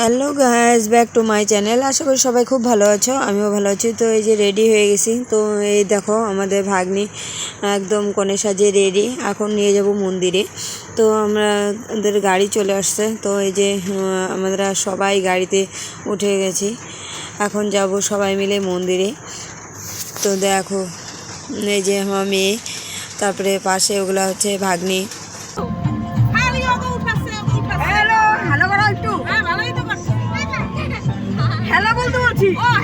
Hello guys back to my channel. আশা করি সবাই খুব ভালো আছো, আমিও ভালো আছি। তো এই যে রেডি হয়ে গেছি। তো এই দেখো, আমাদের ভাগ্নি একদম কনে সাজিয়ে রেডি। এখন নিয়ে যাব মন্দিরে। তো আমরা আমাদের গাড়ি চলে আসছে। তো এই যে আমরা সবাই গাড়িতে উঠে গেছি। এখন যাব সবাই মিলে মন্দিরে। তো দেখো, এই যে আমার মেয়ে, তারপরে পাশে ওগুলো হচ্ছে ভাগ্নি। বলতে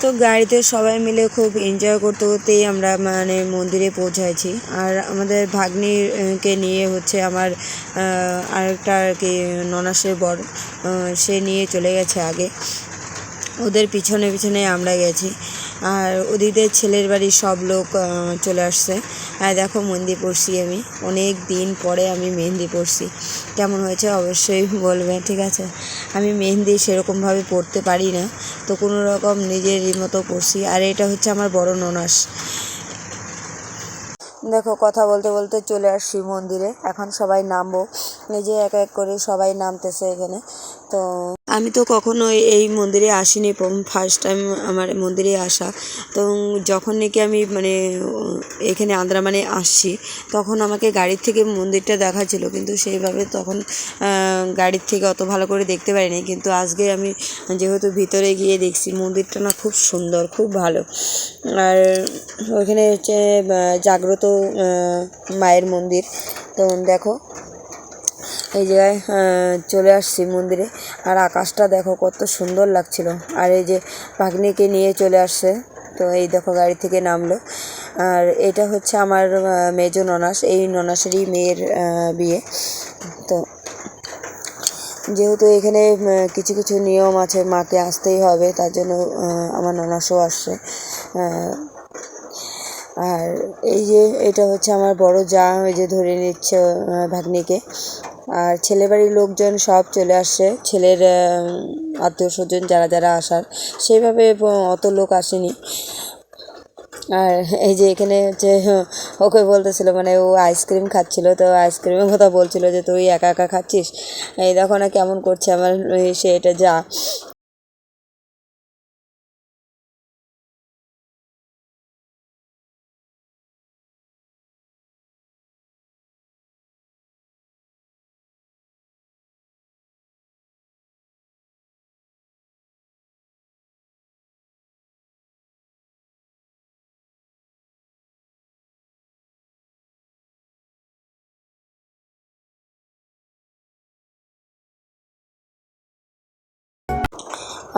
তো গাড়িতে সবাই মিলে খুব এনজয় করতে করতেই আমরা মানে মন্দিরে পৌঁছাইছি। আর আমাদের ভাগ্নিকে নিয়ে হচ্ছে আমার আরেকটা আর কি ননাসের বর সে নিয়ে চলে গেছে আগে। ওদের পিছনে পিছনে আমরা গেছি। আর ওদিকে ছেলের বাড়ির সব লোক চলে আসছে। আর দেখো মেহেন্দি পড়ছি আমি। অনেক দিন পরে আমি মেহেন্দি পড়ছি। কেমন হয়েছে অবশ্যই বলবে, ঠিক আছে? আমি মেহেন্দি সেরকমভাবে পড়তে পারি না। তো কোনো রকম নিজের মতো পড়ছি। আর এটা হচ্ছে আমার বড় ননাস। দেখো কথা বলতে বলতে চলে আসছি মন্দিরে। এখন সবাই নামবো। নিজে এক এক করে সবাই নামতেছে এখানে। তো আমি তো কখনো এই মন্দিরে আসিনি ফার্স্ট টাইম আমার মন্দিরে আসা। তো যখন নাকি আমি মানে এখানে আন্দ্রামানে আসছি, তখন আমাকে গাড়ির থেকে মন্দিরটা দেখাচ্ছিল। কিন্তু সেইভাবে তখন গাড়ির থেকে অত ভালো করে দেখতে পারিনি। কিন্তু আজকে আমি যেহেতু ভিতরে গিয়ে দেখছি, মন্দিরটা না খুব সুন্দর, খুব ভালো। আর ওখানে হচ্ছে জাগ্রত মায়ের মন্দির। তো দেখো এই জায়গায় চলে আসছি মন্দিরে। আর আকাশটা দেখো কত সুন্দর লাগছিল। আর এই যে ভাগ্নিকে নিয়ে চলে আসছে, তো এই দেখো গাড়ি থেকে নামলো। আর এটা হচ্ছে আমার মেজো ননাস, এই ননাসেরই মেয়ের বিয়ে। তো যেহেতু এখানে কিছু কিছু নিয়ম আছে, মাকে আসতেই হবে, তার জন্য আমার ননাসও আসছে। আর এই যে, এটা হচ্ছে আমার বড় যা, ওই যে ধরে নিচ্ছে ভাগ্নিকে। আর ছেলে বাড়ির লোকজন সব চলে আসছে ছেলের আত্মীয় স্বজন যারা যারা আসার, সেইভাবে অত লোক আসেনি। আর এই যে এখানে হচ্ছে ওকে বলতেছিল মানে ও আইসক্রিম খাচ্ছিল, তো আইসক্রিমের কথা বলছিল যে, তুই একা একা খাচ্ছিস? এই দেখো না কেমন করছে আমার, সে এটা যা।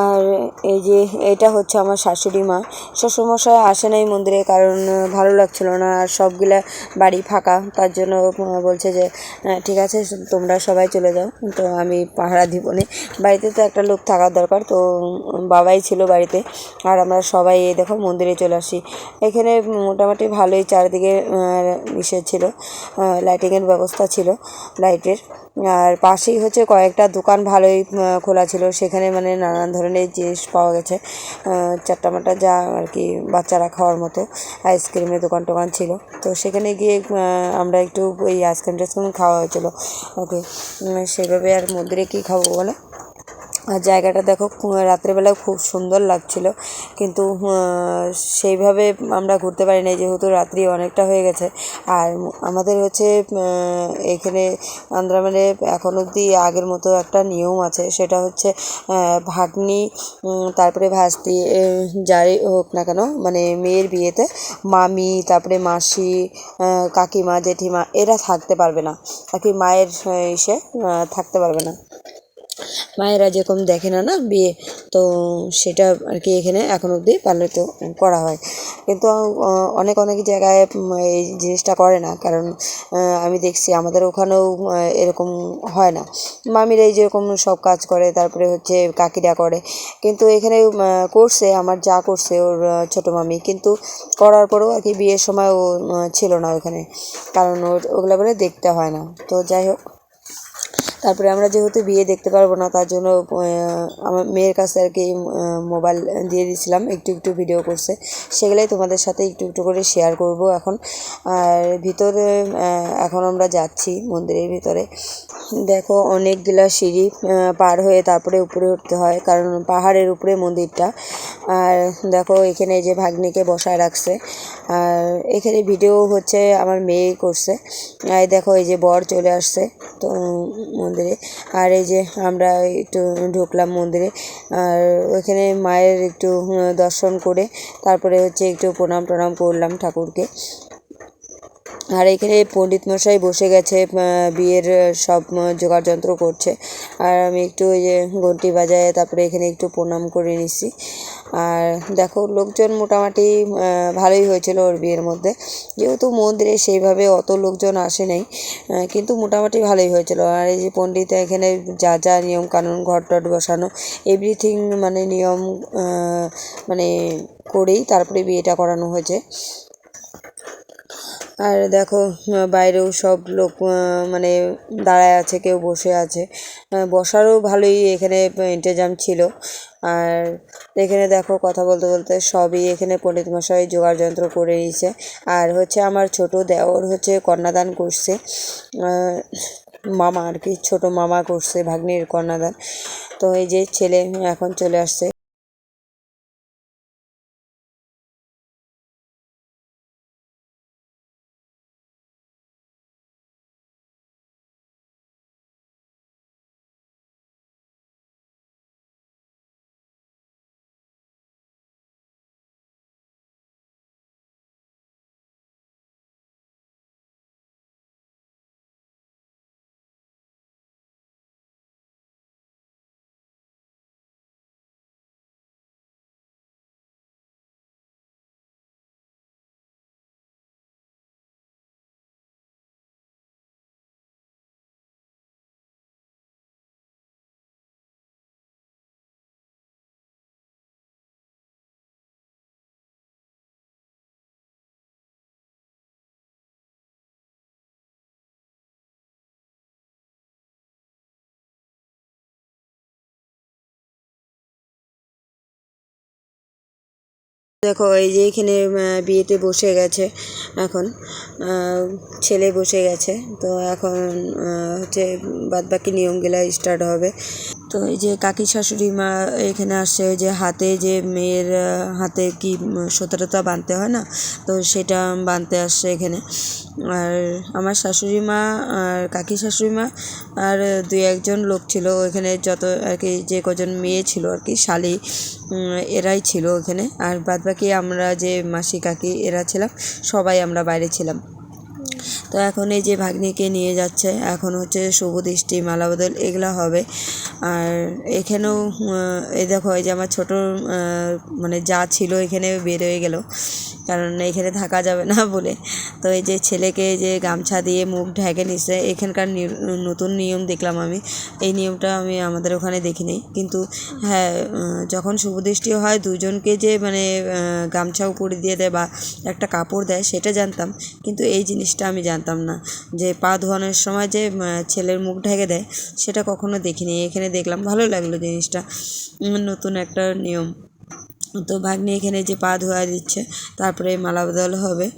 আর এই যে এটা হচ্ছে আমার শাশুড়ি মা। শ্বশুরমশাই আসে নাই মন্দিরে কারণ ভালো লাগছিল না আর সবগুলা বাড়ি ফাঁকা। তার জন্য বলছে যে ঠিক আছে, তোমরা সবাই চলে যাও। তো আমি পাহারা দিব নে। বাড়িতে তো একটা লোক থাকার দরকার, তো বাবাই ছিল বাড়িতে। আর আমরা সবাই এই দেখো মন্দিরে চলে আসি। এখানে মোটামুটি ভালোই চারিদিকে ইসে ছিল লাইটিংয়ের ব্যবস্থা ছিল লাইটের আর পাশেই হচ্ছে কয়েকটা দোকান ভালোই খোলা ছিল। সেখানে মানে নানান ধরনের জিনিস পাওয়া গেছে। চারটামাটা যা আর কি বাচ্চারা খাওয়ার মতো আইসক্রিমের দোকান টোকান ছিল। তো সেখানে গিয়ে আমরা একটু ওই আইসক্রিম টাইসক্রিম খাওয়া হয়েছিল। ওকে সেভাবে আর মন্দিরে কী খাব বলো? আর জায়গাটা দেখো আহ, রাত্রেবেলায় খুব সুন্দর লাগছিল। কিন্তু সেইভাবে আমরা ঘুরতে পারি নাই যেহেতু রাত্রি অনেকটা হয়ে গেছে। আর আমাদের হচ্ছে এখানে আন্দ্রামানে এখন অবধি আগের মতো একটা নিয়ম আছে। সেটা হচ্ছে ভাগ্নি তারপরে ভাস্তি যারই হোক না কেন মানে মেয়ের বিয়েতে মামি তারপরে মাসি কাকিমা জেঠিমা এরা থাকতে পারবে না। আর কি মায়ের ইসে থাকতে পারবে না। মায়েরা যেরকম দেখে না না? বিয়ে। তো সেটা আর কি এখানে এখন অবধি পালিত করা হয়। কিন্তু অনেক অনেক জায়গায় এই জিনিসটা করে না। কারণ আমি দেখছি আমাদের ওখানেও এরকম হয় না। মামিরাই যেরকম সব কাজ করে, তারপরে হচ্ছে কাকিরা করে। কিন্তু এখানে করছে, আমার যা করছে ওর ছোটো মামি। কিন্তু করার পরেও আর কি বিয়ের সময় ও ছিল না ওখানে। কারণ ওর, ওগুলো বলে দেখতে হয় না। তো যাই হোক। তারপরে আমরা যেহেতু বিয়ে দেখতে পারব না, তার জন্য আমার মেয়ের কাছে আর কি মোবাইল দিয়ে দিয়েছিলাম একটু একটু ভিডিও করছে। সেগুলোই তোমাদের সাথে একটু একটু করে শেয়ার করব এখন। আর ভিতরে এখন আমরা যাচ্ছি মন্দিরের ভিতরে। দেখো, অনেকগুলা সিঁড়ি পার হয়ে তারপরে উপরে উঠতে হয়, কারণ পাহাড়ের উপরে মন্দিরটা। আর দেখো, এখানে যে ভাগ্নিকে বসায় রাখছে। আর এখানে ভিডিও হচ্ছে আমার মেয়ে করছে। আর দেখো, এই যে বর চলে আসছে। তো মন্দিরে। আর এই যে আমরা একটু ঢুকলাম মন্দিরে, আর ওইখানে মায়ের একটু দর্শন করে তারপরে হচ্ছে একটু প্রণাম টনাম করলাম ঠাকুরকে। আর এখানে পণ্ডিত মশাই বসে গেছে বিয়ের সব জোগাড় যন্ত্র করছে। আর আমি একটু ওই যে ঘন্টি বাজায় তারপরে এখানে একটু প্রণাম করে নিচ্ছি আর দেখো, লোকজন মোটামুটি ভালোই হয়েছিল ওর বিয়ের মধ্যে। যেহেতু মন্দিরে সেইভাবে অত লোকজন আসে নাই কিন্তু মোটামুটি ভালোই হয়েছিল। আর এই যে পণ্ডিত এখানে যা যা নিয়ম কানুন ঘর টট বসানো এভরিথিং মানে নিয়ম মানে করেই তারপরে বিয়েটা করানো হয়েছে। আর দেখো, বাইরেও সব লোক মানে দাঁড়ায় আছে, কেউ বসে আছে। বসারও ভালোই এখানে ইন্তেজাম ছিল। আর এখানে দেখো কথা বলতে বলতে সবই এখানে পণ্ডিত মশাই জোগাড় যন্ত্র করে নিয়েছে। আর হচ্ছে আমার ছোট দেওর হচ্ছে কন্যাদান করছে। মামা আর কি, ছোট মামা করছে, ভাগ্নির কন্যাদান। তো এই যে ছেলে এখন চলে আসছে। দেখো, এই যে এখানে বিয়েতে বসে গেছে এখন। ছেলে বসে গেছে, তো এখন হচ্ছে বাদ বাকি নিয়মগুলা স্টার্ট হবে। তো এই যে কাকি শাশুড়ি মা এখানে আসছে যে হাতে যে মেয়ের হাতে কি সতেরোটা বাঁধতে হয় না, তো সেটা বাঁধতে আসছে এখানে। আর আমার শাশুড়ি মা আর কাকি শাশুড়ি মা আর দুই একজন লোক ছিল, ওইখানে যত আর কি যে কজন মেয়ে ছিল আর কি, শালি এরাই ছিল ওখানে। আর বাদ বাকি আমরা যে মাসি কাকি, এরা ছিলাম। সবাই আমরা বাইরে ছিলাম। তো এখন এই যে ভাগ্নিকে নিয়ে যাচ্ছে, এখন হচ্ছে শুভ দৃষ্টি মালা বদল এগুলো হবে। আর এখানেও এই দেখো, এই যে আমার ছোটো মানে যা ছিল এখানে বের হয়ে গেল। কারণ এখানে থাকা যাবে না বলে। তো এই যে ছেলেকে যে গামছা দিয়ে মুখ ঢেকে নিচ্ছে এখানকার নতুন নিয়ম দেখলাম আমি। এই নিয়মটা আমি আমাদের ওখানে দেখিনি। কিন্তু হ্যাঁ যখন শুভদৃষ্টি হয়, দুজনকে যে মানে গামছা উপরে দিয়ে দেয় বা একটা কাপড় দেয়, সেটা জানতাম। কিন্তু এই জিনিসটা আমি জানতাম না। যে পা ধোয়ানোর সময় যে ছেলের মুখ ঢেকে দেয়, সেটা কখনো দেখিনি। এখানে দেখলাম, ভালো লাগল জিনিসটা। নতুন একটা নিয়ম। তো ভাগ্নি এখানে যে পা ধোয়া দিচ্ছে, তারপরে মালা বদল হবে।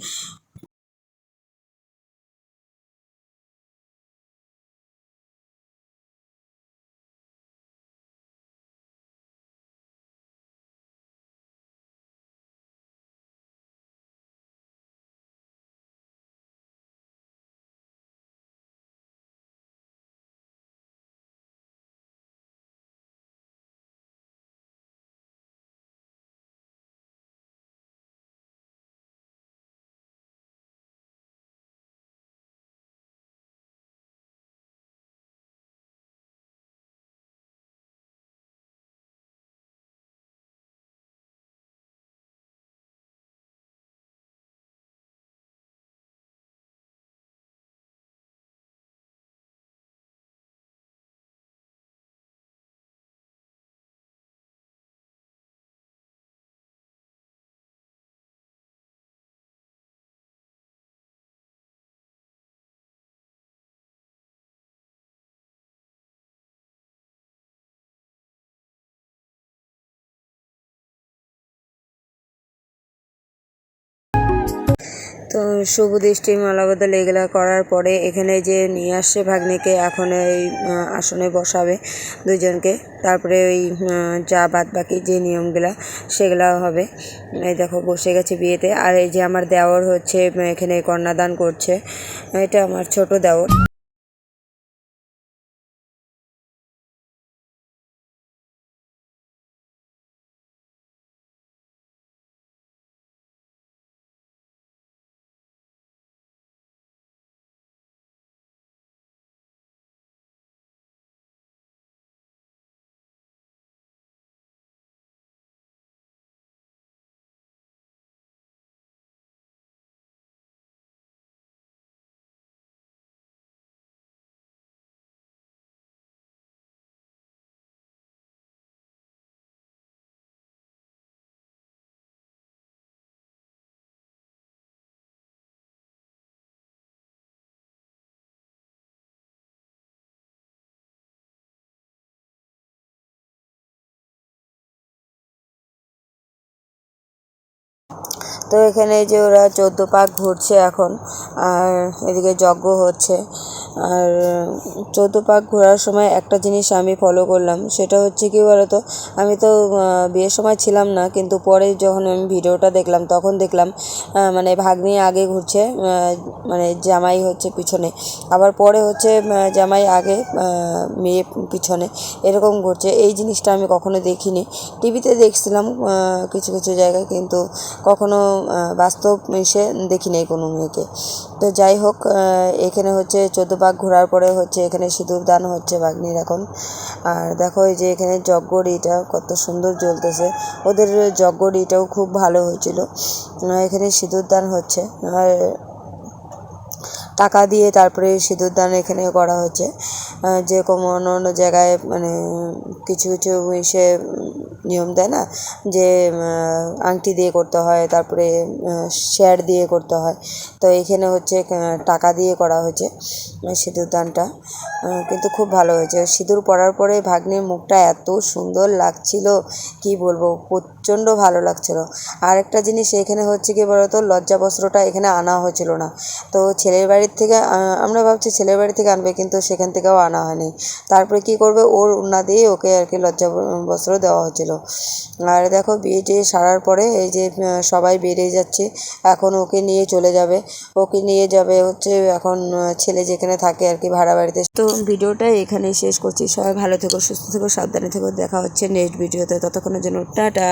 তো শুভ দৃষ্টি মালাবদল এগুলো করার পরে এখানে যে নিয়ে আসছে ভাগ্নিকে, এখন এই আসনে বসাবে দুজনকে। তারপরে ওই যা বাদ বাকি যে নিয়মগুলা সেগুলো হবে। এই দেখো, বসে গেছে বিয়েতে। আর এই যে আমার দেওর হচ্ছে এখানে কন্যাদান করছে। এটা আমার ছোট দেওর। তো এখানে যে ওরা চোদ্দ পাক ঘুরছে এখন, আর এদিকে যজ্ঞ হচ্ছে। আর চোদ্দ পাক ঘোরার সময় একটা জিনিস আমি ফলো করলাম, সেটা হচ্ছে কি বলতো, আমি তো বিয়ের সময় ছিলাম না, কিন্তু পরে যখন আমি ভিডিওটা দেখলাম, তখন দেখলাম মানে ভাগ্নি আগে ঘুরছে মানে জামাই হচ্ছে পিছনে। আবার পরে হচ্ছে জামাই আগে মেয়ে পিছনে। এরকম ঘুরছে। এই জিনিসটা আমি কখনো দেখিনি। টিভিতে দেখছিলাম কিছু কিছু জায়গায়, কিন্তু কখনো বাস্তব এসে দেখি নাই কোনো মেয়েকে। তো যাই হোক এখানে হচ্ছে চোদ্দ পাক ঘোরার পরে হচ্ছে এখানে সিঁদুর দান হচ্ছে ভাগ্নির এখন। আর দেখো এই যে এখানে যজ্ঞরিটা কত সুন্দর জ্বলতেছে। ওদের যজ্ঞরিটাও খুব ভালো হয়েছিল। এখানে সিঁদুর দান হচ্ছে। আর টাকা দিয়ে তারপরে সিঁদুর দান এখানে করা হচ্ছে। যে কোনো অন্য অন্য জায়গায় মানে কিছু কিছু ইসে নিয়ম দেয় না? যে আংটি দিয়ে করতে হয়, তারপরে শেয়ার দিয়ে করতে হয়। তো এখানে হচ্ছে টাকা দিয়ে করা হয়েছে। সিঁদুর দানটা। কিন্তু খুব ভালো হয়েছে। সিঁদুর পরার পরে ভাগ্নির মুখটা এত সুন্দর লাগছিল, কি বলব, প্রচণ্ড ভালো লাগছিল। আর একটা জিনিস এখানে হচ্ছে কি বলতো, লজ্জা বস্ত্রটা এখানে আনা হয়েছিল না। তো ছেলের বাড়ির থেকে আমরা ভাবছি ছেলের বাড়ি থেকে আনবে, কিন্তু সেখান থেকেও আনা হয়নি। তারপরে কি করবে, ওর উন্না দিয়ে ওকে আর কি লজ্জা বস্ত্র দেওয়া হয়েছিল। আর দেখো, বিয়ে টিয়ে সারার পরে এই যে সবাই বেরিয়ে যাচ্ছে, এখন ওকে নিয়ে চলে যাবে। ওকে নিয়ে যাবে হচ্ছে এখন ছেলে যেখানে থাকে আর কি ভাড়া বাড়িতে। তো ভিডিওটা এখানেই শেষ করছি। সবাই ভালো থেকো, সুস্থ থেকো, সাবধানে থেকো। দেখা হচ্ছে নেক্সট ভিডিওতে ততক্ষণের জন্য টাটা।